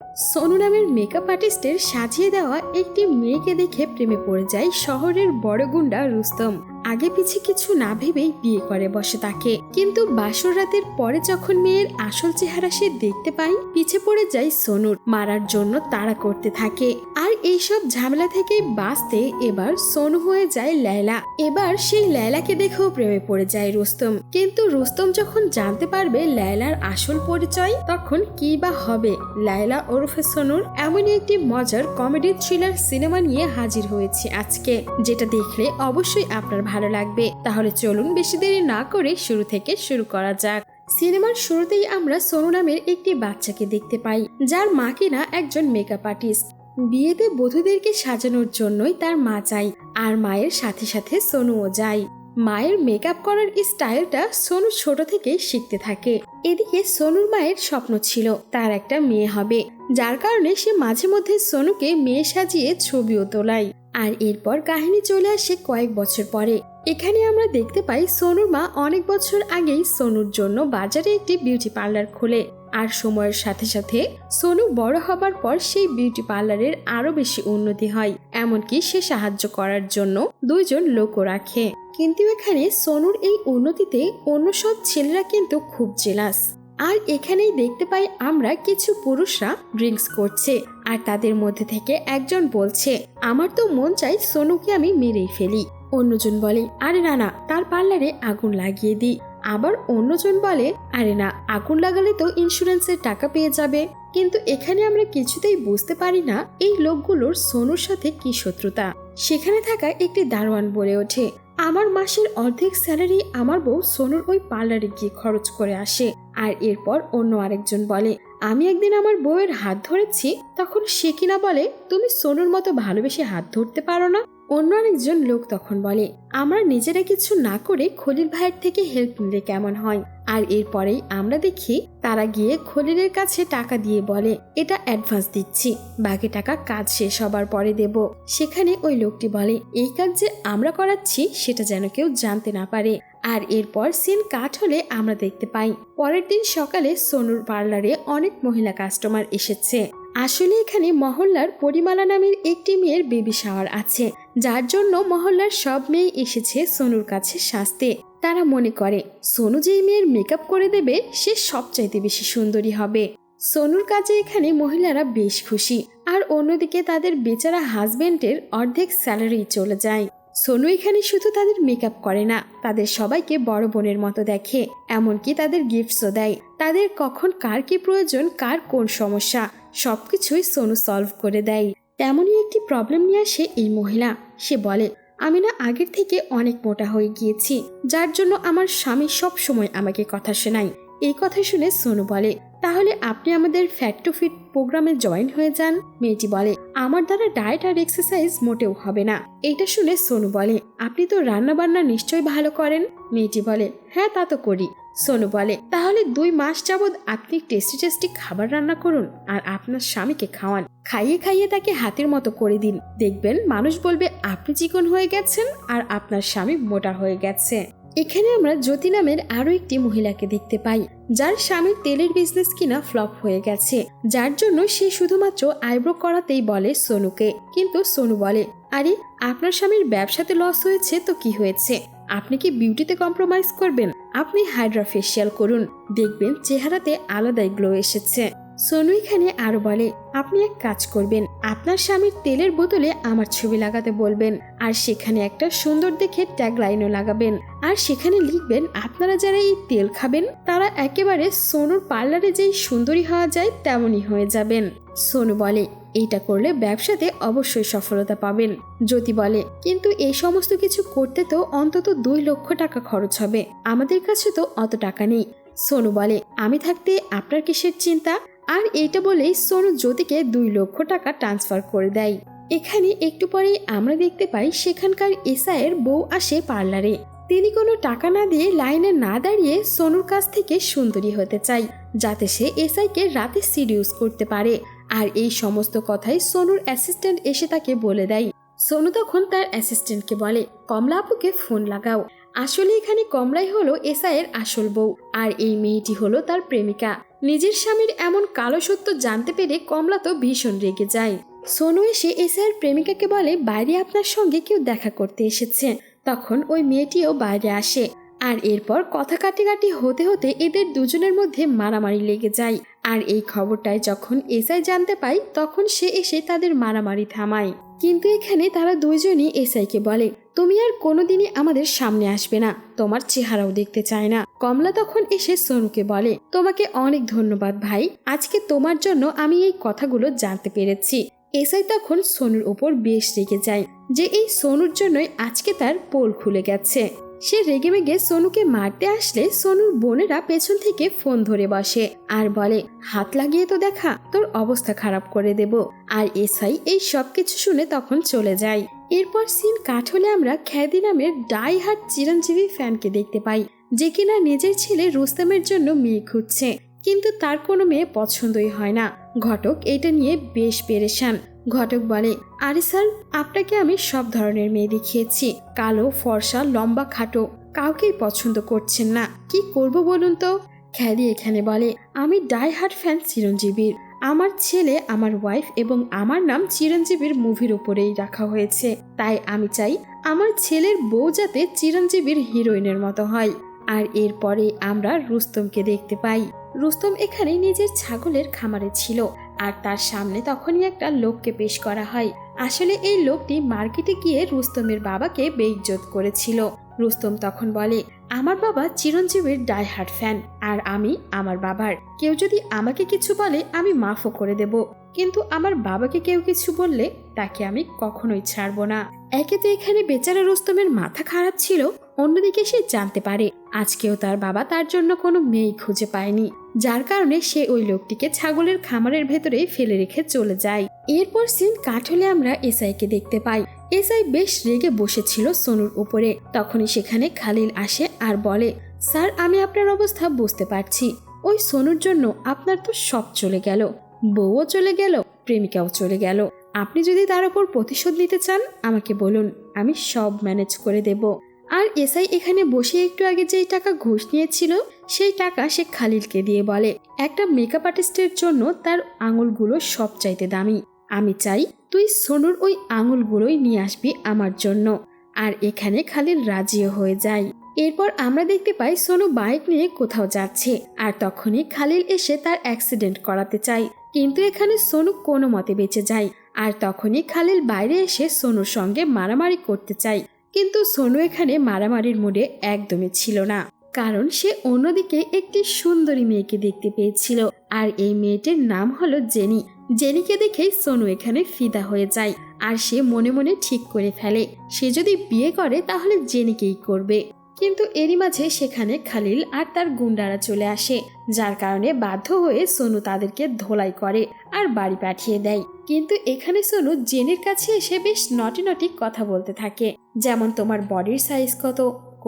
সোনু নামের মেকআপ আর্টিস্টের সাজিয়ে দেওয়া একটি মেয়েকে দেখে প্রেমে পড়ে যায় শহরের বড় গুন্ডা রুস্তম। আগে পিছে কিছু না ভেবেই বিয়ে করে বসে তাকে। কিন্তু বাসর রাতের পরে যখন মেয়ের আসল চেহারা সে দেখতে পায়, পিছে পড়ে যায় সোনুর। মারার জন্য তাড়া করতে থাকে। আর এইসব ঝামেলা থেকে বাঁচতে এবার সোনু হয়ে যায় লায়লা। এবার সেই লায়লাকে দেখেও প্রেমে পড়ে যায় রুস্তম। কিন্তু রুস্তম যখন জানতে পারবে লায়লার আসল পরিচয়, তখন কি বা হবে? লায়লা ওরফে সোনুর এমনই একটি মজার কমেডি থ্রিলার সিনেমা নিয়ে হাজির হয়েছে আজকে। যেটা দেখলে অবশ্যই আপনার ভালো লাগবে। তাহলে চলুন বেশি দেরি না করে শুরু থেকে শুরু করা যাক। সিনেমার শুরুতেই আমরা সোনু নামের একটি বাচ্চাকে দেখতে পাই, যার মা কিনা একজন মেকআপ আর্টিস্ট বিয়েতে বধূদেরকে সাজানোর জন্যই তার মা চাই, আর মায়ের সাথে সাথে সোনুও যায়। মায়ের মেকআপ করার স্টাইলটা সোনু ছোট থেকে শিখতে থাকে। এদিকে সোনুর মায়ের স্বপ্ন ছিল, তার একটা মেয়ে হবে। যার কারণে সে মাঝে মধ্যে সোনুকে মেয়ে সাজিয়ে ছবিও তোলায়। আর এরপর কাহিনী চলে আসে কয়েক বছর পরে। এখানে আমরা দেখতে পাই সোনুর মা অনেক বছর আগেই সোনুর জন্য বাজারে একটি বিউটি পার্লার খোলে। আর সময়ের সাথে সাথে সোনু বড় হবার পর সেই বিউটি পার্লারের আরও বেশি উন্নতি হয়। এমনকি সে সাহায্য করার জন্য দুইজন লোকও রাখে। কিন্তু এখানে সোনুর এই উন্নতিতে অন্য সব ছেলেরা কিন্তু খুব জেলাস আর এখানেই দেখতে পাই আমরা কিছু পুরুষরা ড্রিঙ্কস করছে। আর তাদের মধ্যে থেকে একজন বলছে, আমার তো মন চাই সোনুকে আমি মেরেই ফেলি। অন্যজন বলে, আরে না না, তার পার্লারে আগুন লাগিয়ে দিই। আবার অন্যজন বলে, আরে না, আগুন লাগালে তো ইন্স্যুরেন্সের টাকা পেয়ে যাবে। কিন্তু এখানে আমরা কিছুতেই বুঝতে পারি না এই লোকগুলোর সোনুর সাথে কি শত্রুতা। সেখানে থাকা একটি দারোয়ান বলে ওঠে আমার মাসের অর্ধেক স্যালারি আমার বউ সোনুর ওই পার্লারে গিয়ে খরচ করে আসে। আর এরপর অন্য আরেকজন বলে, আমি একদিন আমার বউয়ের হাত ধরেছি, তখন সে কিনা বলে, তুমি সোনুর মতো ভালোবেসে হাত ধরতে পারো না? অন্য আরেকজন লোক তখন বলে, আমরা নিজেরা কিছু না করে খলিল ভাইয়ের থেকে হেল্প নিলে কেমন হয়? আর এরপরেই আমরা দেখি তারা গিয়ে খলিলের কাছে টাকা দিয়ে বলে, এটা অ্যাডভান্স দিচ্ছি, বাকি টাকা কাজ শেষ হবার পরে দেব। সেখানে ওই লোকটি বলে, এই কাজ যে আমরা করাচ্ছি সেটা যেন কেউ জানতে না পারে। আর এরপর সিন কাট হলে আমরা দেখতে পাই, পরের দিন সকালে সোনুর পার্লারে অনেক মহিলা কাস্টমার এসেছে। আসলে এখানে মহল্লার পরিমালা নামের একটি মেয়ের বেবি শাওয়ার আছে, যার জন্য মহল্লার সব মেয়ে এসেছে সোনুর কাছে সাজতে। তারা মনে করে, সোনু যেই মেয়ের মেকআপ করে দেবে, সে সবচাইতে বেশি সুন্দরী হবে। সোনুর কাজে এখানে মহিলারা বেশ খুশি, আর অন্যদিকে তাদের বেচারা হাজবেন্ডের অর্ধেক স্যালারি চলে যায়। সোনু এখানে শুধু তাদের মেকআপ করে না, তাদের সবাইকে বড় বোনের মতো দেখে, এমনকি তাদের গিফটসও দেয়। তাদের কখন কার কি প্রয়োজন, কার কোন সমস্যা সবকিছুই সোনু সলভ করে দেয়। তেমনই একটি প্রবলেম নিয়ে আসে এই মহিলা। সে বলে, আমি না আগের থেকে অনেক মোটা হয়ে গিয়েছি, যার জন্য আমার স্বামী সব সময় আমাকে কথা শোনায়। এই কথা শুনে সোনু বলে, তাহলে আপনি আমাদের ফ্যাট টু ফিট প্রোগ্রামে জয়েন হয়ে যান? মেয়েটি বলে, আমার দ্বারা ডায়েট আর এক্সারসাইজ মোটেও হবে না। এটা শুনে সোনু বলে, আপনি তো রান্না বান্না নিশ্চয়ই ভালো করেন? মেয়েটি বলে হ্যাঁ তা তো করি। সোনু বলে, তাহলে দুই মাস যাবৎ আপনি টেস্টি টেস্টি খাবার রান্না করুন আর আপনার স্বামীকে খাওয়ান। খাইয়ে খাইয়ে তাকে হাতের মতো করে দিন। দেখবেন মানুষ বলবে, আপনি চিকন হয়ে গেছেন আর আপনার স্বামী মোটা হয়ে গেছে। এখানে আমরা জ্যোতি নামের আরও একটি মহিলাকে দেখতে পাই, যার স্বামীর তেলের বিজনেস কিনা ফ্লপ হয়ে গেছে। যার জন্য সে শুধুমাত্র আইব্রো করাতেই বলে সোনুকে। কিন্তু সোনু বলে, আরে, আপনার স্বামীর ব্যবসাতে লস হয়েছে তো কি হয়েছে? আপনি কি বিউটিতে কম্প্রোমাইজ করবেন? আপনি হাইড্রা ফেসিয়াল করুন। দেখবেন চেহারাতে আলাদাই গ্লো এসেছে। সোনু এখানে আরও বলে, আপনি এক কাজ করবেন, আপনার স্বামীর তেলের বোতলে আমার ছবি লাগাতে বলবেন, আর সেখানে একটা সুন্দর দেখে ট্যাগ লাইনও লাগাবেন। আর সেখানে লিখবেন, আপনারা যারা এই তেল খাবেন, তারা একেবারে সোনুর পার্লারে যেই সুন্দরী হওয়া যায় তেমনই হয়ে যাবেন। সোনু বলে এইটা করলে ব্যবসাতে অবশ্যই সফলতা পাবেন। জ্যোতি বলে, কিন্তু এই সমস্ত কিছু করতে তো অন্তত দুই লক্ষ টাকা খরচ হবে। আমাদের কাছে তো অত টাকা নেই। সোনু বলে, আমি থাকতে আপনার কিসের চিন্তা? আর এইটা বলেই সোনু জ্যোতিকে দুই লক্ষ টাকা ট্রান্সফার করে দেয়। এখানে একটু পরেই আমরা দেখতে পাই সেখানকার এসআইয়ের বউ আসে পার্লারে। তিনি কোনো টাকা না দিয়ে লাইনে না দাঁড়িয়ে সোনুর কাছ থেকে সুন্দরী হতে চাই যাতে সে এসআইকে রাতে সিডিউস করতে পারে। আর এই সমস্ত কথাই সোনুর অ্যাসিস্ট্যান্ট এসে তাকে বলে দেয়। সোনু তখন তার অ্যাসিস্ট্যান্টকে বলে, কমলা আপুকে ফোন লাগাও। আসলে এখানে কমলাই হলো এসআইয়ের আসল বউ, আর এই মেয়েটি হলো তার প্রেমিকা। নিজের স্বামীর এমন কালো সত্য জানতে পেরে কমলা তো ভীষণ রেগে যায়। সোনু এসে এসআইয়ের প্রেমিকাকে বলে, বাইরে আপনার সঙ্গে কেউ দেখা করতে এসেছে। তখন ওই মেয়েটিও বাইরে আসে। আর এরপর কথা কাটি হতে হতে এদের দুজনের মধ্যে মারামারি লেগে যায়। আর এই খবরটাই যখন এসআই জানতে পায়, তখন সে এসে তাদের মারামারি থামায়। কিন্তু এখানে তারা দুইজনই এসআইকে বলে, তুমি আর কোনোদিনই আমাদের সামনে আসবে না, তোমার চেহারাও দেখতে চায় না। কমলা তখন এসে সোনুকে বলে, তোমাকে অনেক ধন্যবাদ ভাই, আজকে তোমার জন্য আমি এই কথাগুলো জানতে পেরেছি। এসআই তখন সোনুর ওপর বেশ রেগে যায়, যে এই সোনুর জন্যই আজকে তার পোল খুলে গেছে। সে রেগে মেগে সোনুকে মারতে আসলে সোনুর বোনেরা পেছন থেকে ফোন ধরে বসে আর বলে, হাত লাগিয়ে তো দেখা, তোর অবস্থা খারাপ করে দেব। আর এসআই এই সব কিছু শুনে তখন চলে যায়। এরপর সিন কাঠ হলে আমরা খ্যাদি নামের ডাই হার্ট চিরঞ্জীবী ফ্যানকে দেখতে পাই, যে কিনা নিজের ছেলে রুস্তামের জন্য মেয়ে খুঁজছে। কিন্তু তার কোনো মেয়ে পছন্দই হয় না। ঘটক এটা নিয়ে বেশ পেরেশান। ঘটক বলে, আরে স্যার, আপনাকে আমি সব ধরনের মেয়ে দেখিয়েছি। কালো, ফর্সা, লম্বা, খাটো। কাউকেই পছন্দ করছেন না। কি করব বলুন তো? খ্যাদি এখানে বলে, আমি ডাই হার্ট ফ্যান চিরঞ্জীবীর। আমার ছেলে, আমার ওয়াইফ এবং আমার নাম চিরঞ্জীবীর মুভির উপরেই রাখা হয়েছে। তাই আমি চাই আমার ছেলের বউ যাতে চিরঞ্জীবীর হিরোইনের মতো হয়। আর এরপরে আমরা রুস্তমকে দেখতে পাই। রুস্তম এখানে নিজের ছাগলের খামারে ছিল। আর তার সামনে তখনই একটা লোককে পেশ করা হয়। আসলে এই লোকটি মার্কেটে গিয়ে রুস্তমের বাবাকে বেইজ্জত করেছিল। রুস্তম তখন বলে, আমার বাবা চিরঞ্জীবীর ডাইহার্ট ফ্যান আর আমি আমার বাবার। কেউ যদি আমাকে কিছু বলে, আমি মাফও করে দেব। কিন্তু আমার বাবাকে কেউ কিছু বললে, তাকে আমি কখনোই ছাড়বো না। একে তো এখানে বেচারা রুস্তমের মাথা খারাপ ছিল, অন্যদিকে সে জানতে পারে, আজকেও তার বাবা তার জন্য কোনো মেয়ে খুঁজে পায়নি। যার কারণে সে ওই লোকটিকে ছাগলের খামারের ভেতরে ফেলে রেখে চলে যায়। এরপর সিন কাঠ হলে আমরা এসআইকে দেখতে পাই। এসআই বেশ রেগে বসেছিল সোনুর উপরে। তখনই সেখানে খালিল আসে আর বলে, স্যার, আমি আপনার অবস্থা বুঝতে পারছি। ওই সোনুর জন্য আপনার তো সব চলে গেল। বউও চলে গেল, প্রেমিকাও চলে গেল। আপনি যদি তার উপর প্রতিশোধ নিতে চান, আমাকে বলুন, আমি সব ম্যানেজ করে দেব। আর এসআই এখানে বসে একটু আগে যেই টাকা ঘুষ নিয়েছিল সেই টাকা সে খালিলকে দিয়ে বলে, একটা মেকআপ আর্টিস্টের জন্য তার আঙুলগুলো সব চাইতে দামি। আমি চাই তুই সোনুর ওই আঙুলগুলোই নিয়ে আসবি আমার জন্য। আর এখানে খালিল রাজিও হয়ে যায়। এরপর আমরা দেখতে পাই সোনু বাইক নিয়ে কোথাও যাচ্ছে। আর তখনই খালিল এসে তার অ্যাক্সিডেন্ট করাতে চায়। কিন্তু এখানে সোনু কোনো মতে বেঁচে যায়। আর তখনই খালিল বাইরে এসে সোনুর সঙ্গে মারামারি করতে চায়। কিন্তু সোনু এখানে মারামারির মুডে একদমই ছিল না। কারণ সে অন্যদিকে একটি সুন্দরী মেয়েকে দেখতে পেয়েছিল। আর এই মেয়েটির নাম হলো জেনি। জেনিকে দেখেই সোনু এখানে ফিদা হয়ে যায় আর সে মনে মনে ঠিক করে ফেলে। সে যদি বিয়ে করে, তাহলে জেনিকেই করবে। কিন্তু এরই মাঝে সেখানে খালিল আর তার গুন্ডারা চলে আসে, যার কারণে বাধ্য হয়ে সোনু তাদেরকে ধোলাই করে আর বাড়ি পাঠিয়ে দেয়। কিন্তু এখানে সোনু জেনের কাছে এসে বেশ নটি নটি কথা বলতে থাকে, যেমন তোমার বডির সাইজ কত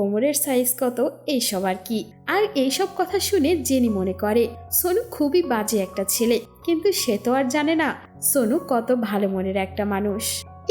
কোমরের সাইজ কত, এইসব আর কি। আর এইসব কথা শুনে জেনি মনে করে, সোনু খুবই বাজে একটা ছেলে, কিন্তু সে তো আর জানে না, সোনু কত ভালো মনের একটা মানুষ।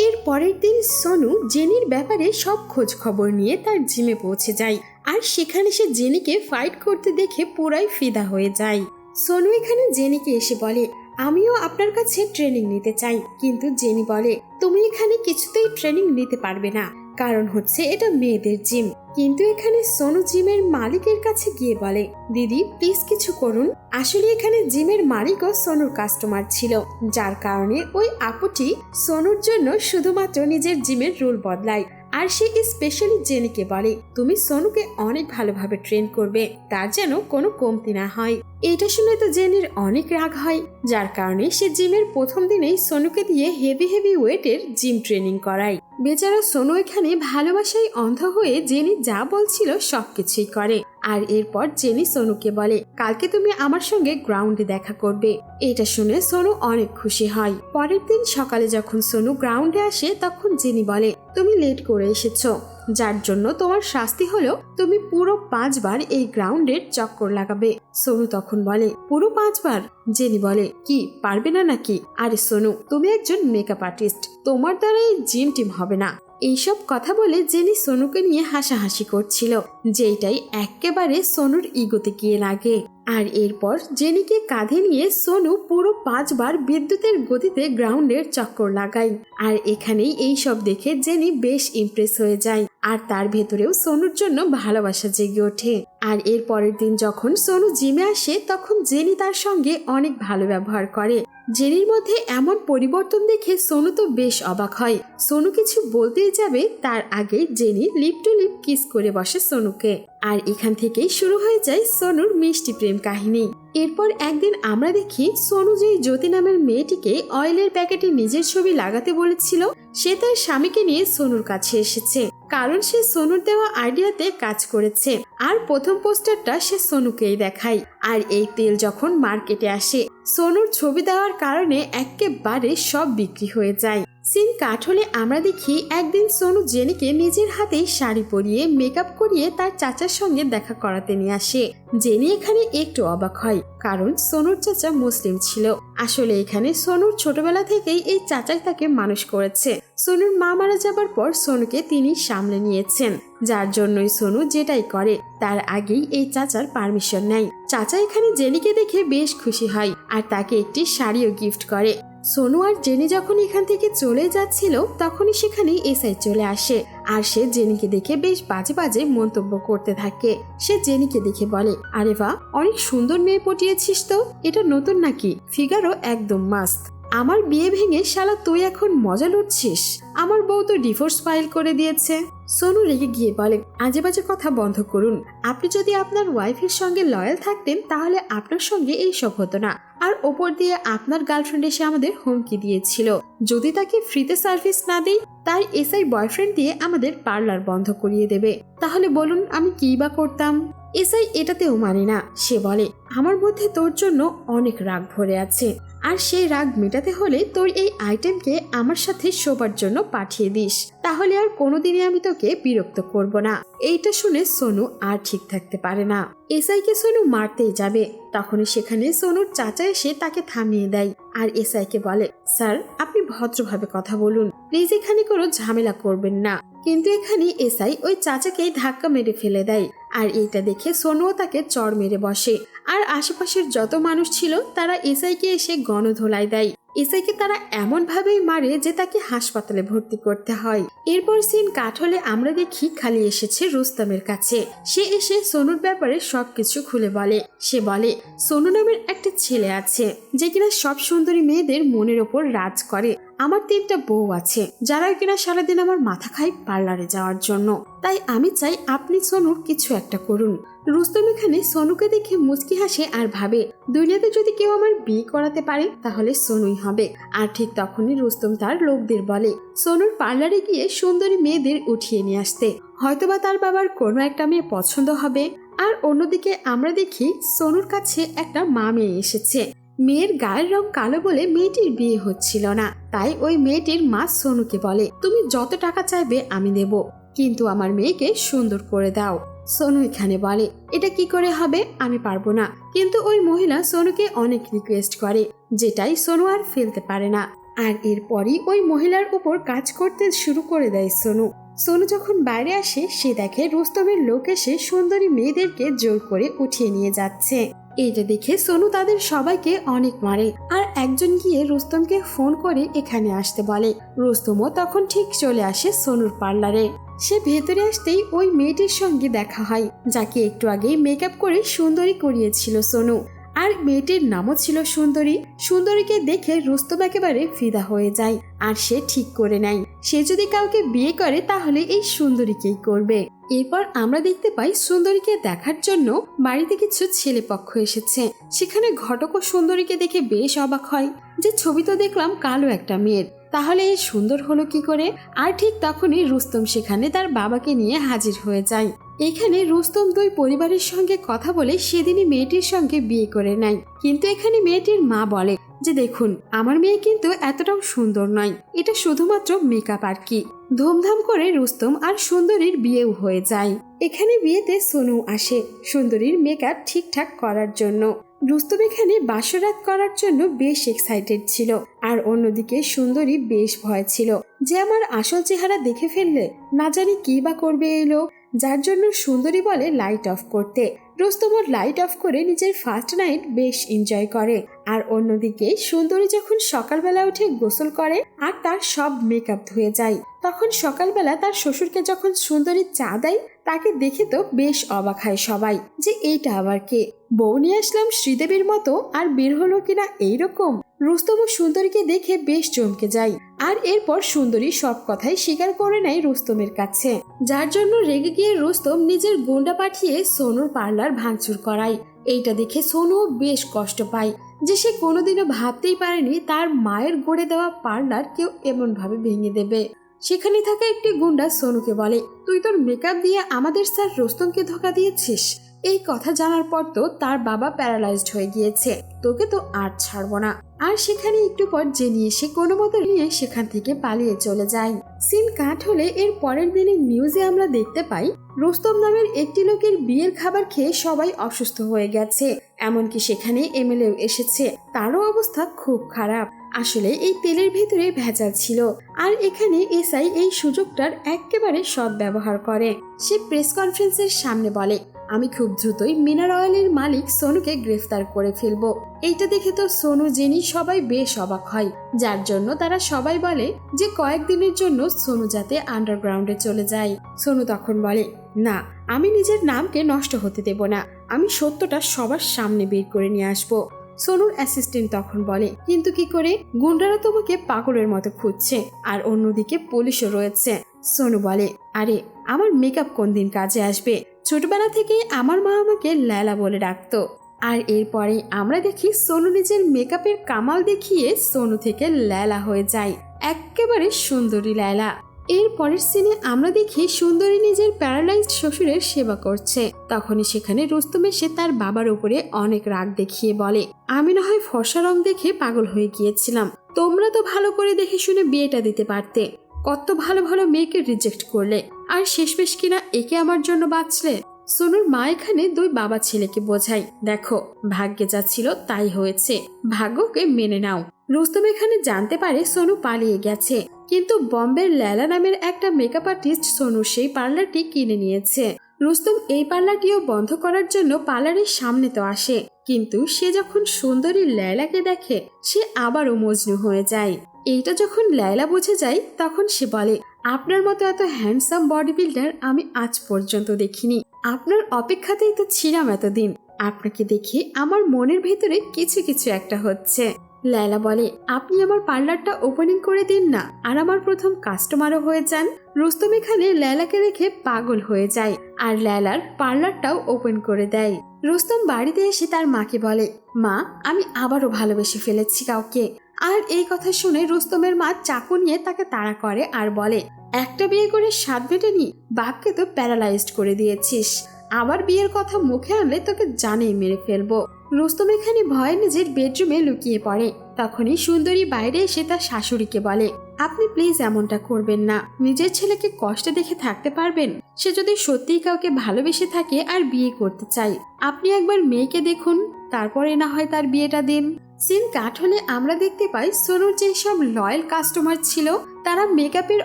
এর পরের দিন সোনু জেনির ব্যাপারে সব খোঁজ খবর নিয়ে তার জিমে পৌঁছে যায়, আর সেখানে সে জেনিকে ফাইট করতে দেখে পুরাই ফিদা হয়ে যায়। সোনু এখানে জেনিকে এসে বলে, আমিও আপনার কাছে ট্রেনিং নিতে চাই। কিন্তু জেনি বলে, তুমি এখানে কিছুতেই ট্রেনিং নিতে পারবে না। কারণ হচ্ছে এটা মেয়েদের জিম। কিন্তু এখানে সোনু জিমের মালিকের কাছে গিয়ে বলে, দিদি প্লিজ কিছু করুন। আসলে এখানে জিমের মালিকও সোনুর কাস্টমার ছিল, যার কারণে ওই আপুটি সোনুর জন্য শুধুমাত্র নিজের জিমের রুল বদলায়। আর সে স্পেশালি জেনিকে বলে, তুমি সোনুকে অনেক ভালোভাবে ট্রেন করবে, তার যেন কোনো কমতি না হয়। এটা শুনে তো জেনির অনেক রাগ হয়, যার কারণে সে জিমের প্রথম দিনেই সোনুকে দিয়ে হেভি হেভি ওয়েটের জিম ট্রেনিং করায়। বেচারা সোনু এখানে ভালোবাসায় অন্ধ হয়ে জেনি যা বলছিল সবকিছুই করে। আর এরপর জেনি সোনুকে বলে, কালকে তুমি আমার সঙ্গে গ্রাউন্ডে দেখা করবে। এটা শুনে সোনু অনেক খুশি হয়। পরের দিন সকালে যখন সোনু গ্রাউন্ডে আসে, তখন জেনি বলে, তুমি লেট করে এসেছ। যার জন্য তোমার শাস্তি হলো, তুমি পুরো পাঁচবার এই গ্রাউন্ডের চক্কর লাগাবে। সোনু তখন বলে, পুরো পাঁচবার? জেনি বলে, কি, পারবে না নাকি? আরে সোনু, তুমি একজন মেকআপ আর্টিস্ট। তোমার দ্বারা এই জিম টিম হবে না। এইসব কথা বলে জেনি সোনুকে নিয়ে হাসাহাসি করছিল। যেটাই একেবারে সোনুর ইগোতে গিয়ে লাগে। আর এরপর জেনিকে কাঁধে নিয়ে সোনু পুরো পাঁচবার বিদ্যুতের গতিতে গ্রাউন্ডের চক্কর লাগায়। আর এখানেই এই সব দেখে জেনি বেশ ইমপ্রেস হয়ে যায়। আর তার ভেতরেও সোনুর জন্য ভালোবাসা জেগে ওঠে। আর এর পরের দিন যখন সোনু জিমে আসে, তখন জেনি তার সঙ্গে অনেক ভালো ব্যবহার করে। জেনির মধ্যে এমন পরিবর্তন দেখে সোনু তো বেশ অবাক হয়। সোনু কিছু বলতেই যাবে, তার আগে Jenny lip to lip kiss করে বসে সোনুকে। আর এখান থেকেই শুরু হয়ে যায় সোনুর মিষ্টি প্রেম কাহিনী। এরপর একদিন আমরা দেখি সোনু যে জ্যোতি নামের মেয়েটিকে অয়েলের প্যাকেটে নিজের ছবি লাগাতে বলেছিল, সে তার স্বামীকে নিয়ে সোনুর কাছে এসেছে। কারণ সে সোনুর দেওয়া আইডিয়াতে কাজ করেছে। আর প্রথম পোস্টারটা সে সোনুকেই দেখায়। আর এই তেল যখন মার্কেটে আসে, সোনুর ছবি দেওয়ার কারণে একেবারে সব বিক্রি হয়ে যায়। সিন কাট হলে আমরা দেখি একদিন সোনু জেনিকে নিজের হাতেই শাড়ি পরিয়ে মেকআপ করিয়ে তার চাচার সঙ্গে দেখা করাতে নিয়ে আসে। জেনি এখানে একটু অবাক হয়, কারণ সোনুর চাচা মুসলিম ছিল। আসলে এখানে সোনুর ছোটবেলা থেকেই এই চাচাই তাকে মানুষ করেছে। সোনুর মা মারা যাবার পর সোনুকে তিনি সামলে নিয়েছেন। যার জন্যই সোনু যেটাই করে, তার আগেই এই চাচার পারমিশন নেয়। চাচা এখানে জেনিকে দেখে বেশ খুশি হয়, আর তাকে একটি শাড়িও গিফট করে। সোনু আর জেনি যখন এখান থেকে চলে যাচ্ছিল, তখনই সেখানে এসআই চলে আসে। আর সে জেনিকে দেখে বেশ বাজে বাজে মন্তব্য করতে থাকে। সে জেনিকে দেখে বলে, আরে বা অনেক সুন্দর মেয়ে পটিয়েছিস তো, এটা নতুন নাকি? ফিগারও একদম মাস্ত। আমার বিয়ে ভেঙে শালা তুই এখন মজা লুটছিস? আমার বউ তো ডিভোর্স ফাইল করে দিয়েছে। সোনু রেগে গিয়ে বলে আজে বাজে কথা বন্ধ করুন। আপনি যদি আপনার ওয়াইফের সঙ্গে লয়াল থাকতেন, তাহলে আপনার সঙ্গে এই সব হতো না। আর ওপর দিয়ে আপনার গার্লফ্রেন্ড এসে আমাদের হুমকি দিয়েছিল। যদি তাকে ফ্রিতে সার্ভিস না দিই তাই এসআই বয়ফ্রেন্ড দিয়ে আমাদের পার্লার বন্ধ করিয়ে দেবে। তাহলে বলুন, আমি কী বা করতাম? এসআই এটাতেও মানে না। সে বলে, আমার মধ্যে তোর জন্য অনেক রাগ ভরে আছে। আর সেই রাগ মেটাতে হলে তোর এই আইটেমকে আমার সাথে শোবার জন্য পাঠিয়ে দিস। তাহলে আর কোনোদিনই আমি তোকে বিরক্ত করব না। এইটা শুনে সোনু আর ঠিক থাকতে পারে না। এসআইকে সোনু মারতেই যাবে। তখনই সেখানে সোনুর চাচা এসে তাকে থামিয়ে দেয়। আর এসআইকে বলে, স্যার, আপনি ভদ্রভাবে কথা বলুন। প্লিজ এখানে কোনো ঝামেলা করবেন না। কিন্তু এখানে এসআই ওই চাচাকেই ধাক্কা মেরে ফেলে দেয়। আর এইটা দেখে সোনুও তাকে চড় মেরে বসে। আর আশেপাশের যত মানুষ ছিল, তারা এসআইকে এসে গণধোলাই দেয়। এসআইকে তারা এমন ভাবেই মারে যে তাকে হাসপাতালে ভর্তি করতে হয়। এরপর সিন কাঠ হলে আমরা দেখি খালি এসেছে রুস্তমের কাছে। সে এসে সোনুর ব্যাপারে সবকিছু খুলে বলে। সে বলে, সোনু নামের একটা ছেলে আছে, যে কিনা সব সুন্দরী মেয়েদের মনের ওপর রাজ করে। আমার তিনটা বউ আছে, যারা কিনা সারাদিন আমার মাথা খায় পার্লারে যাওয়ার জন্য। তাই আমি চাই আপনি সোনুর কিছু একটা করুন। রুস্তম এখানে সোনুকে দেখে মুচকি হাসে আর ভাবে, দুনিয়াতে যদি কেউ আমার বিয়ে করাতে পারে, তাহলে সোনুই হবে। আর ঠিক তখনই রুস্তম তার লোকদের বলে, সোনুর পার্লারে গিয়ে সুন্দরী মেয়েদের উঠিয়ে নিয়ে আসতে। হয়তোবা তার বাবার কোনো একটা মেয়ে পছন্দ হবে। আর অন্যদিকে আমরা দেখি সোনুর কাছে একটা মা মেয়ে এসেছে। মেয়ের গায়ের রং কালো বলে মেয়েটির বিয়ে হচ্ছিল না। তাই ওই মেয়েটির মা সোনুকে বলে, তুমি যত টাকা চাইবে আমি দেব কিন্তু আমার মেয়েকে সুন্দর করে দাও। সোনু এখানে বলে, এটা কি করে হবে? আমি পারব না। কিন্তু ওই মহিলা সোনুকে অনেক রিকোয়েস্ট করে, যেটাই সোনু আর ফেলতে পারে না। আর এরপরই ওই মহিলার উপর কাজ করতে শুরু করে দেয় সোনু। সোনু যখন বাইরে আসে, সে দেখে রুস্তমের লোক এসে সুন্দরী মেয়েদেরকে জোর করে উঠিয়ে নিয়ে যাচ্ছে। এইটা দেখে সোনু তাদের সবাইকে অনেক মারে আর একজন গিয়ে রুস্তমকে ফোন করে এখানে আসতে বলে। রুস্তমও তখন ঠিক চলে আসে সোনুর পার্লারে। সে ভেতরে আসতেই ওই মেয়েটির সঙ্গে দেখা হয়, যাকে একটু আগেই মেকআপ করে সুন্দরী করিয়েছিল সোনু। আর মেয়েটির নামও ছিল সুন্দরী। সুন্দরীকে দেখে রুস্তম একেবারে ফিদা হয়ে যায়, আর সে ঠিক করে নেয়। সে যদি কাউকে বিয়ে করে, তাহলে এই সুন্দরীকেই করবে। এরপর আমরা দেখতে পাই সুন্দরীকে দেখার জন্য বাড়িতে কিছু ছেলে পক্ষ এসেছে। সেখানে ঘটক ও সুন্দরীকে দেখে বেশ অবাক হয় যে ছবি তো দেখলাম কালো একটা মেয়ের। তাহলে এই সুন্দর হলো কি করে? আর ঠিক তখনই রুস্তম সেখানে তার বাবাকে নিয়ে হাজির হয়ে যায়। এখানে রুস্তম দুই পরিবারের সঙ্গে কথা বলে সেদিনই মেয়েটির সঙ্গে বিয়ে করে নেয়। কিন্তু এখানে মেয়েটির মা বলে যে, দেখুন, আমার মেয়ে কিন্তু এতটাও সুন্দর নয়। এটা শুধুমাত্র মেকআপ আর কি। ধুমধাম করে রুস্তম আর সুন্দরীর বিয়েও হয়ে যায়। এখানে বিয়েতে সোনু আসে সুন্দরীর মেকআপ ঠিকঠাক করার জন্য। রুস্তম এখানে বাসরাত করার জন্য বেশ এক্সাইটেড ছিল আর অন্যদিকে সুন্দরী বেশ ভয় ছিল যে, আমার আসল চেহারা দেখে ফেললে না জানি কি বা করবে এই লোক? যার জন্য সুন্দরী বলে লাইট অফ করতে। রোস্তমর লাইট অফ করে নিজের ফার্স্ট নাইট বেশ এনজয় করে। আর অন্যদিকে সুন্দরী যখন সকালবেলা উঠে গোসল করে আর তার সব মেকআপ ধুয়ে যায়, তখন সকালবেলা তার শ্বশুরকে যখন সুন্দরী চা দেয় তাকে দেখে তো বেশ অবাক হয় সবাই যে এইটা আবার কে? বউ নিয়ে আসলাম শ্রীদেবীর মতো, আর বের হলো কিনা এইরকম? রুস্তম সুন্দরীকে দেখে বেশ চমকে যায়। আর এরপর সুন্দরী সব কথাই স্বীকার করে নেয় রুস্তমের কাছে। যার জন্য রেগে গিয়ে রুস্তম নিজের গুন্ডা পাঠিয়ে সোনুর পার্লার ভাঙচুর করায়। এইটা দেখে সোনুও বেশ কষ্ট পায় যে সে কোনোদিনও ভাবতেই পারেনি তার মায়ের গড়ে দেওয়া পার্লার কেউ এমনভাবে ভেঙে দেবে। সেখানে থাকা একটি গুন্ডা সোনুকে বলে, তুই তোর মেকআপ দিয়ে আমাদের স্যার রোস্তমকে ধোকা দিয়েছিস? এই কথা জানার পর তো তার বাবা প্যারালাইজড হয়ে গিয়েছে। তোকে তো আর ছাড়বো না। আর সেখানে একটু পর জেনে এসে কোনো মতো নিয়ে সেখান থেকে পালিয়ে চলে যায়। সিন কাট হলে এর পরের দিনে নিউজে আমরা দেখতে পাই, রোস্তম নামের একটি লোকের বিয়ের খাবার খেয়ে সবাই অসুস্থ হয়ে গেছে। এমনকি সেখানে এমএলএও এসেছে। তারও অবস্থা খুব খারাপ। আসলে এই তেলের ভিতরে ভেজাল ছিল আর এখানে এসআই এই সুযোগটার একেবারে সৎ ব্যবহার করে। সে প্রেস কনফারেন্সের সামনে বলে, আমি খুব দ্রুতই মিনার অয়েলের মালিক সোনুকে গ্রেফতার করে ফেলব। এইটা দেখে তো সোনু জেনি সবাই বেশ অবাক হয়। যার জন্য তারা সবাই বলে যে কয়েকদিনের জন্য সোনু যাতে আন্ডারগ্রাউন্ডে চলে যায়। সোনু তখন বলে, না, আমি নিজের নামকে নষ্ট হতে দেব না। আমি সত্যটা সবার সামনে বের করে নিয়ে আসব। সোনুর অ্যাসিস্ট্যান্ট তখন বলে, কিন্তু কি করে? গুন্ডারা তোমাকে পাগলের মতো খুঁজছে, আর অন্যদিকে পুলিশও রয়েছে। সোনু বলে, আরে, আমার মেকআপ কোন দিন কাজে আসবে? ছোটবেলা থেকেই আমার মা আমাকে ল্যালা বলে ডাকতো। আর এরপরে আমরা দেখি সোনু নিজের মেকআপের কামাল দেখিয়ে সোনু থেকে ল্যালা হয়ে যায়। একেবারে সুন্দরী ল্যালা। এর পরের সিনে আমরা দেখি সুন্দরী নিজের প্যারালাইজড শ্বশুরের সেবা করছে। তখনই সেখানে রুস্তম এসে তার বাবার উপরে অনেক রাগ দেখিয়ে বলে, আমি না হয় ফর্সা রং দেখে পাগল হয়ে গিয়েছিলাম। তোমরা তো ভালো করে দেখে শুনে বিয়েটা দিতে পারতে। কত ভালো ভালো মেয়েকে রিজেক্ট করলে। আর শেষমেশ কিনা একে আমার জন্য বাঁচলে? সোনুর মা এখানে দুই বাবা ছেলেকে বোঝাই দেখো, ভাগ্যে যা ছিল তাই হয়েছে। ভাগ্যকে মেনে নাও। রুস্তম এখানে জানতে পারে সোনু পালিয়ে গেছে। কিন্তু বম্বের ল্যালা নামের একটা মেকআপ আর্টিস্ট সোনু সেই পার্লারটি কিনে নিয়েছে। রুস্তম এই পার্লারটিও বন্ধ করার জন্য পার্লারের সামনে তো আসে, কিন্তু সে যখন সুন্দরী ল্যালাকে দেখে, সে আবারও মজনু হয়ে যায়। এইটা যখন লাইলা বুঝে যায়, তখন সে বলে, আপনার মতো এত হ্যান্ডসাম বডি বিল্ডার আমি আজ পর্যন্ত দেখিনি। আপনার অপেক্ষাতেই তো ছিলাম এতদিন। আপনাকে দেখে আমার মনের ভেতরে কিছু কিছু একটা হচ্ছে। লায়লা বলে, আপনি আমার পার্লারটা ওপেনিং করে দিন না। আর আমার প্রথম কাস্টমারও হয়ে যান। রুস্তম এখানে লায়লাকে দেখে পাগল হয়ে যায় আর লায়লার পার্লারটাও ওপেন করে দেয়। রুস্তম বাড়িতে এসে তার মাকে বলে, মা, আমি আবারও ভালোবেসে ফেলেছি কাউকে। আর এই কথা শুনে রুস্তমের মা চাকু নিয়ে তাকে তাড়া করে আর বলে, একটা বিয়ে করে সাত বেটেনি বাপকে তো প্যারালাইজড করে দিয়েছিস। আবার বিয়ের কথা মুখে আনলে তোকে জানেই মেরে ফেলব। রুস্তম এখানে ভয়ে নিজের বেডরুমে লুকিয়ে পড়ে। তখনই সুন্দরী বাইরে এসে তার শাশুড়িকে বলে, আপনি প্লিজ এমনটা করবেন না। নিজের ছেলেকে কষ্টে দেখে থাকতে পারবেন? সে যদি সত্যিই কাউকে ভালোবেসে থাকে আর বিয়ে করতে চাই আপনি একবার মেয়েকে দেখুন, তারপরে না হয় তার বিয়েটা দিন। সিন কাট হলে আমরা দেখতে পাই সোনুর যে সব লয়াল কাস্টমার ছিল, তারা মেকআপের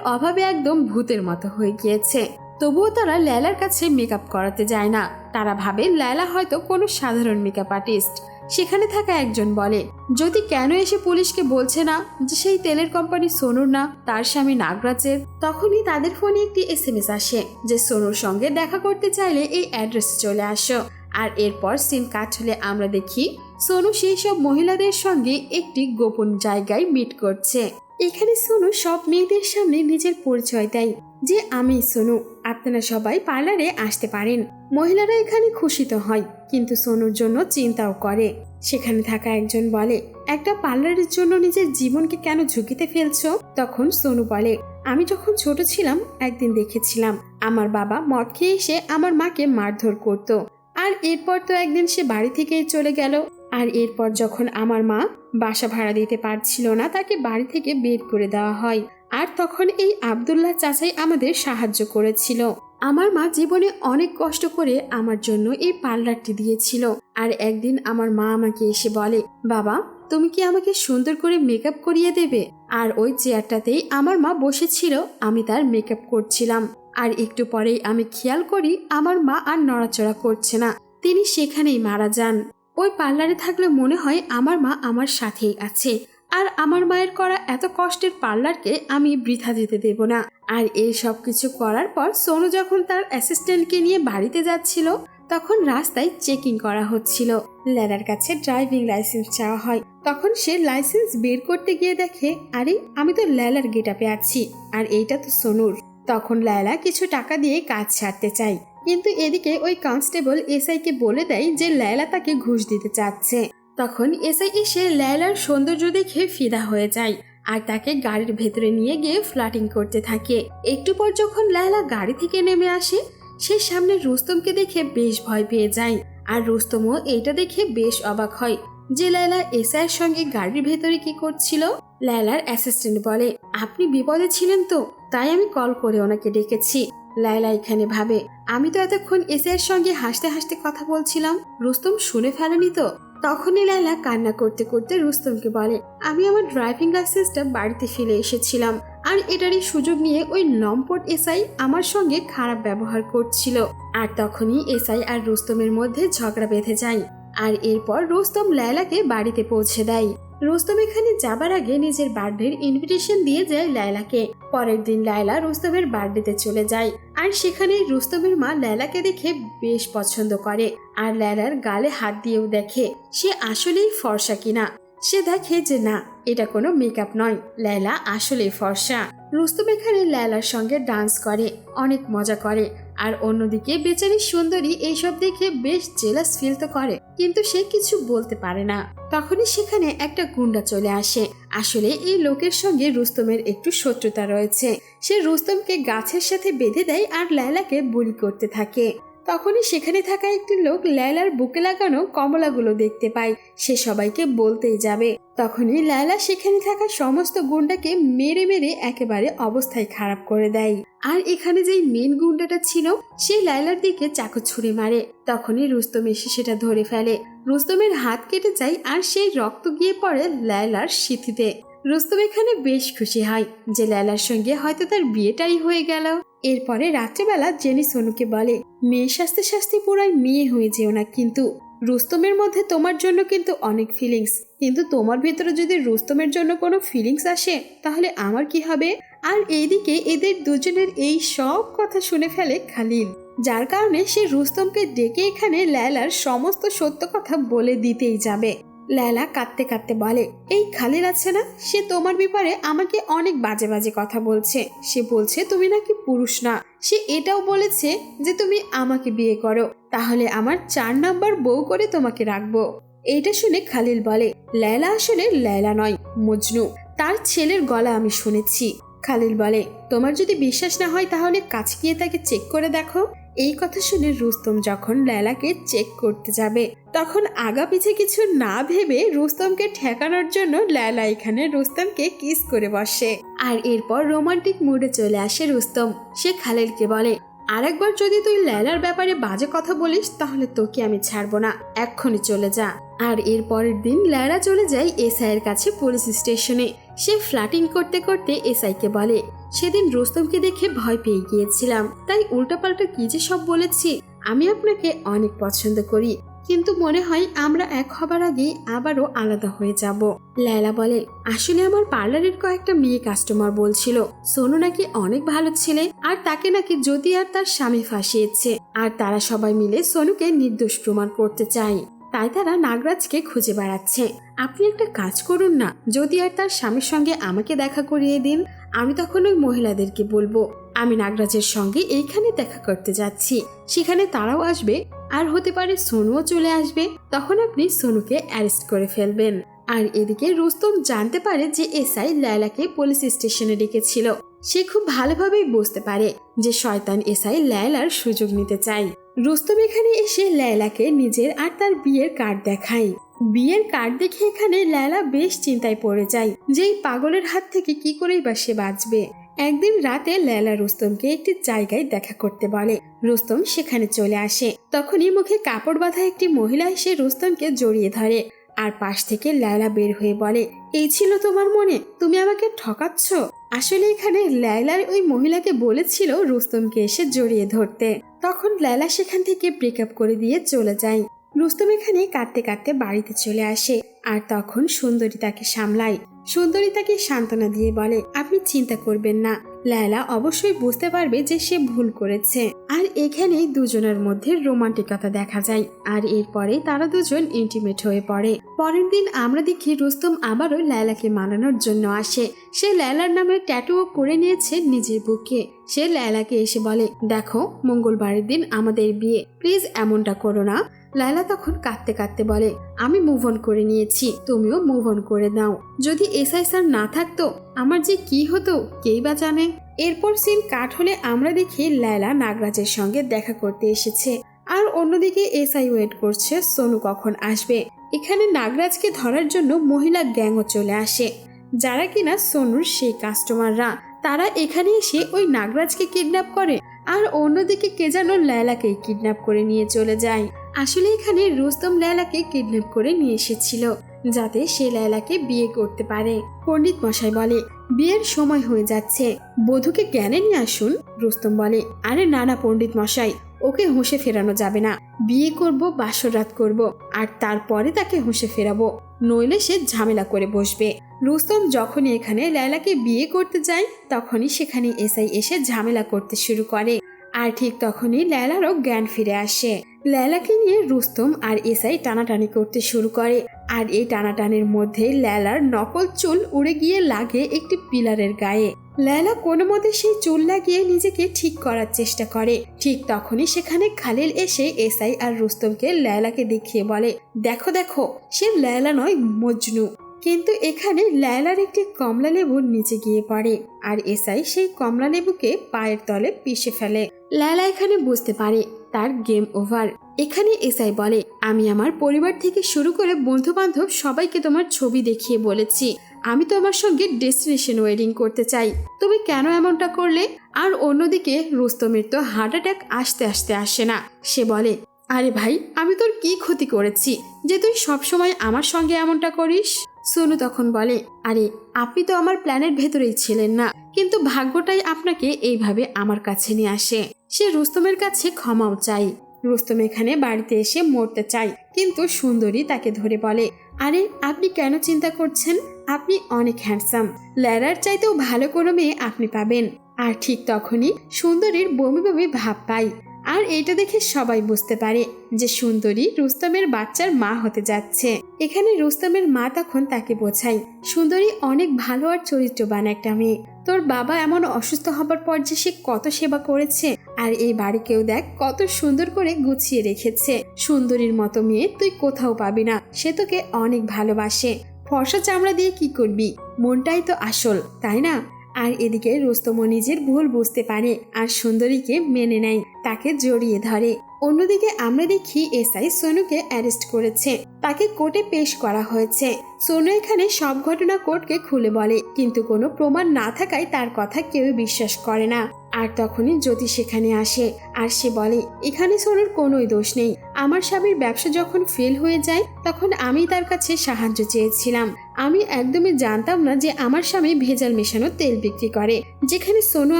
অভাবে একদম ভূতের মতো হয়ে গিয়েছে। তবুও তারা ল্যালার কাছে মেকআপ করাতে যায় না। তারা ভাবে ল্যালা হয়তো কোনো সাধারণ মেকআপ আর্টিস্ট সেখানে থাকা একজন বলে, যদি কেন এসে পুলিশকে বলছে না যে সেই তেলের কোম্পানি সোনুর না, তার স্বামী নাগরাজের? তখনই তাদের ফোনে একটি এস এম এস আসে, যে সোনুর সঙ্গে দেখা করতে চাইলে এই অ্যাড্রেসে চলে আসো। আর এরপর সিন কাট হলে আমরা দেখি, সোনু সেই সব মহিলাদের সঙ্গে একটি গোপন জায়গায় মিট করছে। এখানে সোনু সব মেয়েদের সামনে নিজের পরিচয় দেয়। যে আমি, সোনু, আপনারা সবাই পার্লারে আসতে পারেন। মহিলারা এখানে খুশি তো হয়, কিন্তু সোনুর জন্য চিন্তাও করে। সেখানে থাকা একজন বলে, একটা পার্লারের জন্য নিজের জীবনকে কেন ঝুঁকিতে ফেলছো? তখন সোনু বলে, আমি যখন ছোট ছিলাম, একদিন দেখেছিলাম, আমার বাবা মদ খেয়ে এসে আমার মাকে মারধর করতো। আর এরপর তো একদিন সে বাড়ি থেকেই চলে গেল। আর এরপর যখন আমার মা বাসা ভাড়া দিতে পারছিল না, তাকে বাড়ি থেকে বের করে দেওয়া হয়। আর তখন এই আবদুল্লাহ চাচাই আমাদের সাহায্য করেছিল। আমার মা জীবনে অনেক কষ্ট করে আমার জন্য এই পার্লারটি দিয়েছিল। আর একদিন আমার মা আমাকে এসে বলে, বাবা, তুমি কি আমাকে সুন্দর করে মেকআপ করিয়ে দেবে? আর ওই চেয়ারটাতেই আমার মা বসেছিল, আমি তার মেকআপ করছিলাম। আর একটু পরেই আমি খেয়াল করি আমার মা আর নড়াচড়া করছে না, তিনি সেখানেই মারা যান। ওই পার্লারে থাকলে মনে হয় আমার মা আমার সাথেই আছে। আর আমার মায়ের করা এত কষ্টের পার্লারকে আমি বৃথা যেতে দেব না। আর এই সব কিছু করার পর সোনু যখন তার অ্যাসিস্ট্যান্টকে নিয়ে বাড়িতে যাচ্ছিল, তখন রাস্তায় চেকিং করা হচ্ছিল। ল্যালার কাছে ড্রাইভিং লাইসেন্স চাওয়া হয়। তখন সে লাইসেন্স বের করতে গিয়ে দেখে, আরে, আমি তো ল্যালার গেটাপে আছি, আর এইটা তো সোনুর। তখন লায়লা কিছু টাকা দিয়ে কাজ ছাড়তে চায়। কিন্তু এদিকে ওই কনস্টেবল এসআইকে বলে দেয় যে লায়লা তাকে ঘুষ দিতে চাচ্ছে। তখন এসআই এসে লায়লার সৌন্দর্য দেখে ফিদা হয়ে যায় আর তাকে গাড়ির ভেতরে নিয়ে গিয়ে ফ্লাটিং করতে থাকে। একটু পর যখন লায়লা গাড়ি থেকে নেমে আসে, সে সামনে রুস্তমকে দেখে বেশ ভয় পেয়ে যায়। আর রুস্তমও এইটা দেখে বেশ অবাক হয় যে লায়লা এসআইয়ের সঙ্গে গাড়ির ভেতরে কি করছিল। লায়লার অ্যাসিস্ট্যান্ট বলে, আপনি বিপদে ছিলেন তো, তাই আমি কল করে ওনাকে ডেকেছি। লায়লা এখানে ভাবে, আমি তো এতক্ষণ এসআইয়ের সঙ্গে হাসতে হাসতে কথা বলছিলাম। রুস্তম শুনে ফেলেনি তো? তখনই লায়লা কান্না করতে করতে রুস্তমকে বলে, আমি আমার ড্রাইভিং লাইসেন্সটা বাড়িতে ফেলে এসেছিলাম আর এটারই সুযোগ নিয়ে ওই লম্পট এসআই আমার সঙ্গে খারাপ ব্যবহার করছিল। আর তখনই এসআই আর রুস্তমের মধ্যে ঝগড়া বেঁধে যায় আর এরপর রুস্তম লায়লাকে বাড়িতে পৌঁছে দেয়। রুস্তম এখানে যাবার আগে নিজের বার্থডের ইনভিটেশন দিয়ে যায় লায়লাকে। পরের দিন লায়লা রুস্তমের বার্থডেতে চলে যায়। আর সেখানে রুস্তমের মা লায়লাকে দেখে বেশ পছন্দ করে। আর লায়লার গালে হাত দিয়েও দেখে সে আসলেই ফর্সা কিনা। সে দেখে যে না, এটা কোনো মেকআপ নয়। লায়লা আসলেই ফর্সা। রুস্তম এখানে লায়লার সঙ্গে ডান্স করে, অনেক মজা করে। আর অন্যদিকে বেচারি সুন্দরী এইসব দেখে বেশ জেলাস ফিল তো করে, কিন্তু সে কিছু বলতে পারে না। তখনই সেখানে একটা গুন্ডা চলে আসে। আসলে এই লোকের সঙ্গে রুস্তমের একটু শত্রুতা রয়েছে। সে রুস্তমকে গাছের সাথে বেঁধে দেয় আর লায়লাকে বুলি করতে থাকে। তখনই সেখানে থাকা একটি লোক লায়লার বুকে লাগানো কমলাগুলো দেখতে পায়। সে সবাইকে বলতেই যাবে। তখনই লায়লা সেখানে থাকা সমস্ত গুন্ডাকে মেরে মেরে একেবারে অবস্থায় খারাপ করে দেয়। আর এখানে যেই মেন গুন্ডাটা ছিল, সে লায়লার দিকে চাকু ছুঁড়ে মারে। তখনই রুস্তম এসে সেটা ধরে ফেলে। রুস্তমের হাত কেটে যায় আর সেই রক্ত গিয়ে পড়ে লায়লার সিথিতে। রুস্তম এখানে বেশ খুশি হয় যে লায়লার সঙ্গে হয়তো তার বিয়েটাই হয়ে গেল। এরপরে রাত্রেবেলা জেনি সোনুকে বলে, মেয়ে সাজতে সাজতে পুরাই মেয়ে হয়ে যেও না কিন্তু। রুস্তমের মধ্যে তোমার জন্য কিন্তু অনেক ফিলিংস কিন্তু তোমার ভেতরে যদি রুস্তমের জন্য কোনো ফিলিংস আসে, তাহলে আমার কি হবে? আর এইদিকে এদের দুজনের এই সব কথা শুনে ফেলে খালিল। যার কারণে সে রুস্তমকে ডেকে এখানে লায়লার সমস্ত সত্য কথা বলে দিতেই যাবে। লায়লা কাঁদতে কাঁদতে বলে, এই খালিল আছে না? সে তোমার ব্যাপারে আমাকে অনেক বাজে বাজে কথা বলছে। সে বলছে, তুমি নাকি পুরুষ না। সে এটাও বলেছে যে তুমি আমাকে বিয়ে করো। তাহলে আমার চার নাম্বার বউ করে তোমাকে রাখব। এইটা শুনে খালিল বলে লায়লা আসলে লায়লা নয়, মজনু। তার ছেলের গলা আমি শুনেছি। খালিল বলে, তোমার যদি বিশ্বাস না হয় তাহলে কাছে গিয়ে তাকে চেক করে দেখো। এই কথা শুনে রুস্তম যখন লেলাকে চেক করতে যাবে, তখন আগা পিছে কিছু না ভেবে রুস্তমকে ঠেকানোর জন্য লেলা এখানে রুস্তমকে কিস করে বসে। আর এরপর রোমান্টিক মুডে চলে আসে রুস্তম। সে খালেলকে বলে আরেকবার যদি তুই লেলার ব্যাপারে বাজে কথা বলিস, তাহলে তোকে আমি ছাড়বো না। এক্ষুনি চলে যা। আর এর পরের দিন লায়লা চলে যায় এসআই এর কাছে পুলিশ স্টেশনে। সে ফ্ল্যাটিং করতে করতে এসআইকে বলে, সেদিন রোস্তমকে দেখে ভয় পেয়ে গিয়েছিলাম। তাই উল্টোপাল্টা কি যে সব বলেছি, আমি আপনাকে অনেক পছন্দ করি। কিন্তু মনে হয় আমরা এক হবার আগে আবারও আলাদা হয়ে যাব। লায়লা বলে, আসলে আমার পার্লারের কয়েকটা মেয়ে কাস্টমার বলছিল, সোনু নাকি অনেক ভালো ছেলে আর তাকে নাকি জ্যোতি আর তার স্বামী ফাঁসিয়েছে। আর তারা সবাই মিলে সোনুকে নির্দোষ প্রমাণ করতে চায়। তাই তারা নাগরাজকে খুঁজে বেড়াচ্ছে। আপনি একটা কাজ করুন না, যদি আর তার স্বামীর সঙ্গে আমাকে দেখা করিয়ে দিন, আমি তখন ওই মহিলাদেরকে বলব। আমি নাগরাজের সঙ্গে এইখানে দেখা করতে যাচ্ছি। সেখানে তারাও আসবে আর হতে পারে সোনুও চলে আসবে, তখন আপনি সোনুকে অ্যারেস্ট করে ফেলবেন। আর এদিকে রুস্তম জানতে পারে যে এসআই লায়লাকে পুলিশ স্টেশনে ডেকেছিল। সে খুব ভালোভাবেই বুঝতে পারে যে শয়তান এসআই লায়লার সুযোগ নিতে চায়। রুস্তম এখানে এসে লায়লাকে নিজের আর তার বিয়ের কার্ড দেখায়। বিয়ের কার্ড দেখে এখানে লায়লা বেশ চিন্তায় পড়ে যায় যে এই পাগলের হাত থেকে কি করেই বা সে বাঁচবে। একদিন রাতে লেলা রুস্তমকে একটি জায়গায় দেখা করতে বলে। রুস্তম সেখানে চলে আসে। তখনই মুখে কাপড় বাঁধা একটি মহিলা এসে রুস্তমকে জড়িয়ে ধরে। আর পাশ থেকে লায়লা বের হয়ে বলে, এই ছিল তোমার মনে? তুমি আমাকে ঠকাচ্ছ? আসলে এখানে লায়লার ওই মহিলাকে বলেছিল রুস্তমকে এসে জড়িয়ে ধরতে। তখন লায়লা সেখান থেকে ব্রেকআপ করে দিয়ে চলে যায়। রুস্তম এখানে কাঁদতে কাঁদতে বাড়িতে চলে আসে আর তখন সুন্দরী তাকে সামলায়। সুন্দরী তাকে সান্ত্বনা দিয়ে বলে, আপনি চিন্তা করবেন না। লায়লা অবশ্যই বুঝতে পারবে যে সে ভুল করেছে। আর এখানে দুজনের মধ্যে রোমান্টিকতা দেখা যায় আর এরপরে তারা দুজন ইন্টিমেট হয়ে পড়ে। পরের দিন আমরা দেখি রুস্তম আবারও লায়লাকে মানানোর জন্য আসে। সে লায়লার নামে ট্যাটুও করে নিয়েছে নিজের বুকে। সে লায়লাকে এসে বলে, দেখো, মঙ্গলবারের দিন আমাদের বিয়ে। প্লিজ এমনটা করো না। লায়লা তখন কাঁদতে কাঁদতে বলে, আমি মুভ অন করে নিয়েছি, তুমিও মুভ অন করে দাও যদি এসআই স্যার না থাকতো, আমার যে কি হতো, কেই বা জানে? এরপর সিন কাট হলে আমরা দেখি লায়লা নাগরাজের সঙ্গে দেখা করতে এসেছে। আর অন্যদিকে এসআই ওয়েট করছে, সোনু কখন আসবে? এখানে নাগরাজকে ধরার জন্য মহিলা গ্যাংও চলে আসে। যারা কিনা সোনুর সেই কাস্টমাররা তারা এখানে এসে ওই নাগরাজকে কিডন্যাপ করে। আর অন্যদিকে কে যেন লায়লাকে কিডন্যাপ করে নিয়ে চলে যায়। আসলে এখানে রুস্তম লায়লাকে কিডন্যাপ করে নিয়ে এসেছিল, যাতে সে লায়লাকে বিয়ে করতে পারে। পণ্ডিত মশাই বলে, বিয়ের সময় হয়ে যাচ্ছে। বধূকে জ্ঞানে নিয়ে আসুন? রুস্তম বলে, আরে না না, পণ্ডিত মশাই, ওকে হুঁশে ফেরানো যাবে না। বিয়ে করব বাসরাত করব, আর তারপরে তাকে হুঁশে ফেরাবো। নইলে সে ঝামেলা করে বসবে। রুস্তম যখনই এখানে লায়লাকে বিয়ে করতে যায়, তখনই সেখানে এসআই এসে ঝামেলা করতে শুরু করে। আর ঠিক তখনই লায়লারও জ্ঞান ফিরে আসে। লায়লাকে নিয়ে রুস্তম আর এসআই টানাটানি করতে শুরু করে। আর এই টানাটানির মধ্যে লায়লার নকল চুল উড়ে গিয়ে লাগে একটি পিলারের গায়ে। লায়লা কোনো মতে সেই চুল লাগিয়ে নিজেকে ঠিক করার চেষ্টা করে। ঠিক তখনই সেখানে খালিল এসে এসআই আর রুস্তমকে লায়লাকে দেখিয়ে বলে, দেখো দেখো, সে লায়লা নয়, মজনু। কিন্তু এখানে লায়লার একটি কমলা লেবু নিচে গিয়ে পড়ে আর এসআই সেই কমলা লেবুকে পায়ের তলে পিষে ফেলে। লায়লা এখানে বুঝতে পারে তার গেম ওভার। এখানে এসআই বলে, আমি আমার পরিবার থেকে শুরু করে বন্ধু বান্ধব সবাইকে তোমার ছবি দেখিয়ে বলেছি। আমি তোমার সঙ্গে ডেস্টিনেশন ওয়েডিং করতে চাই। তুমি কেন এমনটা করলে? আর অন্যদিকে রুস্তমের তো হার্ট অ্যাটাক আসতে আসতে আসে না। সে বলে, আরে ভাই, আমি তোর কি ক্ষতি করেছি? যে তুই সবসময় আমার সঙ্গে এমনটা করিস? সোনু তখন বলে, আরে আপনি তো আমার প্ল্যানের ভেতরেই ছিলেন না। কিন্তু ভাগ্যটাই আপনাকে এইভাবে আমার কাছে নিয়ে আসে। সে রুস্তমের কাছে ক্ষমাও চাই। রুস্তম এখানে বাড়িতে এসে মরতে চায় কিন্তু সুন্দরী তাকে ধরে বলে, আরে, আপনি কেন চিন্তা করছেন? আপনি অনেক হ্যান্ডসাম ল্যারার চাইতেও ভালো কোনো মেয়ে আপনি পাবেন। আর ঠিক তখনই সুন্দরীর বমি বমি ভাব পায় আর এটা দেখে সবাই বুঝতে পারে যে সুন্দরী রুস্তমের বাচ্চার মা হতে যাচ্ছে। এখানে রুস্তমের মা তখন তাকে বোঝায়, সুন্দরী অনেক ভালো আর চরিত্রবান একটা মেয়ে। তোর বাবা এমন অসুস্থ হবার পর যে সে কত সেবা করেছে আর এই বাড়িকেও দেখ কত সুন্দর করে গুছিয়ে রেখেছে। সুন্দরীর মতো মেয়ে তুই কোথাও পাবি না, সে তোকে অনেক ভালোবাসে। ফর্সা চামড়া দিয়ে কি করবি? মনটাই তো আসল, তাই না? আর এদিকে রুস্তমও নিজের ভুল বুঝতে পারে আর সুন্দরীকে মেনে নেয়, তাকে জড়িয়ে ধরে। অন্যদিকে আমরা দেখি এসআই সোনুকে অ্যারেস্ট করেছে। তাকে কোর্টে পেশ করা হয়েছে। সোনু এখানে সব ঘটনা কোর্টকে খুলে বলে, কিন্তু কোনো প্রমাণ না থাকায় তার কথা কেউ বিশ্বাস করে না। আর তখনই জ্যোতি সেখানে আসে আর সে বলে, এখানে সোনুর কোনোই দোষ নেই। আমার স্বামীর ব্যবসা যখন ফেল হয়ে যায়, তখন আমি তার কাছে সাহায্য চেয়েছিলাম। আমি একদমই জানতাম না যে আমার স্বামী ভেজাল মেশানো তেল বিক্রি করে, যেখানে সোনু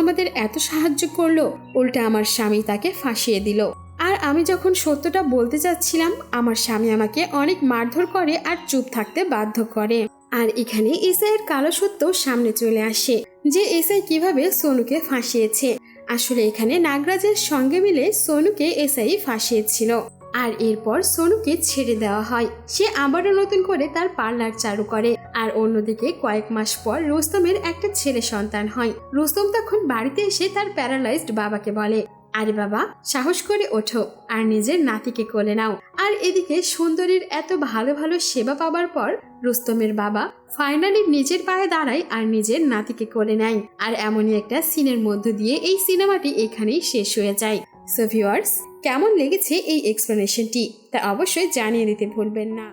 আমাদের এত সাহায্য করল, উল্টা আমার স্বামী তাকে ফাঁসিয়ে দিল। আর আমি যখন সত্যটা বলতে চাচ্ছিলাম আমার স্বামী আমাকে অনেক মারধর করে আর চুপ থাকতে বাধ্য করে। আর এখানে এসআইয়ের কালো সত্য সামনে চলে আসে, যে এসআই কীভাবে সোনুকে ফাঁসিয়েছে। আসলে এখানে নাগরাজের সঙ্গে মিলে সোনুকে এসআই ফাঁসিয়েছিল। আর এরপর সোনুকে ছেড়ে দেওয়া হয়। সে আবারও নতুন করে তার পার্লার চালু করে আর অন্যদিকে কয়েক মাস পর রুস্তমের একটা ছেলে সন্তান হয়। রুস্তম তখন বাড়িতে এসে তার প্যারালাইজড বাবাকে বলে, আরে বাবা, সাহস করে ওঠো আর নিজের নাতিকে কোলে নাও। আর এদিকে সুন্দরীর এত ভালো ভালো সেবা পাবার পর রুস্তমের বাবা ফাইনালি নিজের পায়ে দাঁড়ায় আর নিজের নাতিকে কোলে নেয়। আর এমনই একটা সিনের মধ্য দিয়ে এই সিনেমাটি এখানেই শেষ হয়ে যায়। সো ভিউয়ার্স কেমন লেগেছে এই এক্সপ্লেনেশনটি তা অবশ্যই জানিয়ে দিতে ভুলবেন না।